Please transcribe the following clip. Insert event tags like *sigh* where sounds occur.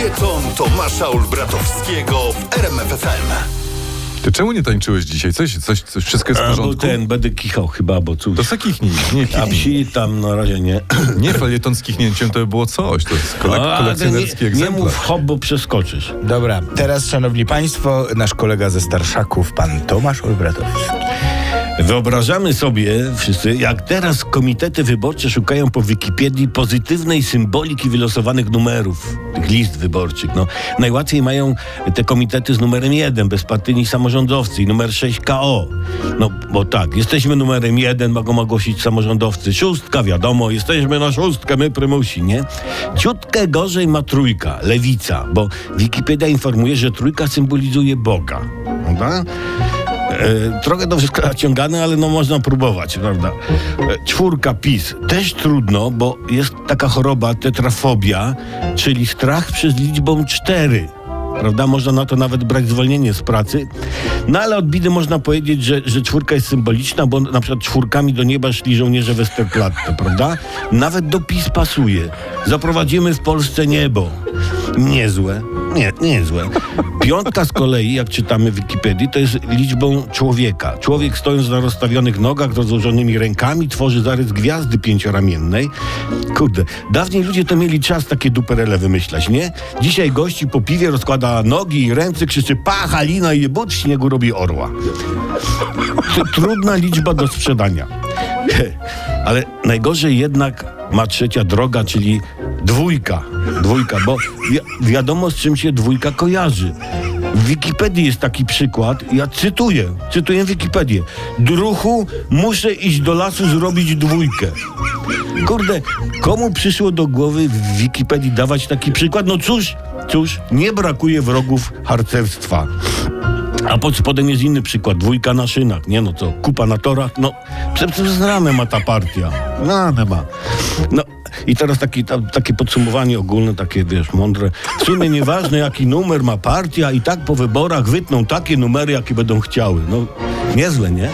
Felieton Tomasza Olbratowskiego w RMFFM. Ty czemu nie tańczyłeś dzisiaj? Coś, coś, coś wszystko jest w A, bo porządku? ten, będę kichał chyba, bo cóż. To se kichnij, nie A kichnij. psi tam na razie nie. *clears throat* Nie, felieton z kichnięciem to by było coś. To jest kolek- A, kolekcjonerski nie, nie egzemplarz. mów hop, bo przeskoczysz. Dobra, teraz szanowni państwo, nasz kolega ze Starszaków, pan Tomasz Olbratowski. Wyobrażamy sobie wszyscy, jak teraz komitety wyborcze szukają po Wikipedii pozytywnej symboliki wylosowanych numerów, tych list wyborczych. No, najłatwiej mają te komitety z numerem 1, bezpartyjni samorządowcy i numer 6 KO. No, bo tak, jesteśmy numerem 1, mogą ogłosić samorządowcy. Szóstka, wiadomo, jesteśmy na szóstkę, my prymusi, nie? Ciutkę gorzej ma trójka, lewica, bo Wikipedia informuje, że trójka symbolizuje Boga. Prawda? E, trochę to wszystko naciągane, ale no można próbować, prawda? E, czwórka PiS. Też trudno, bo jest taka choroba tetrafobia, czyli strach przed liczbą cztery. Prawda? Można na to nawet brać zwolnienie z pracy. No ale od bidy można powiedzieć, że, że czwórka jest symboliczna, bo na przykład czwórkami do nieba szli żołnierze Westerplatte, prawda? Nawet do PiS pasuje. Zaprowadzimy w Polsce niebo. Niezłe. Nie, niezłe. Piątka z kolei, jak czytamy w Wikipedii, to jest liczbą człowieka. Człowiek stojąc na rozstawionych nogach, rozłożonymi rękami, tworzy zarys gwiazdy pięcioramiennej. Kurde, dawniej ludzie to mieli czas takie duperele wymyślać, nie? Dzisiaj gości po piwie rozkłada nogi i ręce, krzyczy pa, Halina i jebut, w śniegu robi orła. To trudna liczba do sprzedania. *laughs* Ale najgorzej jednak ma trzecia droga, czyli dwójka. Dwójka, bo wi wiadomo z czym się dwójka kojarzy. W Wikipedii jest taki przykład, ja cytuję, cytuję Wikipedię. Druchu, muszę iść do lasu zrobić dwójkę. Kurde, komu przyszło do głowy w Wikipedii dawać taki przykład? No cóż, cóż, nie brakuje wrogów harcerstwa. A pod spodem jest inny przykład, dwójka na szynach, nie no co, kupa na torach, no przecież znane ma ta partia, znane ma. No i teraz taki, ta, takie podsumowanie ogólne, takie wiesz, mądre. W sumie nieważne jaki numer ma partia i tak po wyborach wytną takie numery, jakie będą chciały. No niezłe, nie?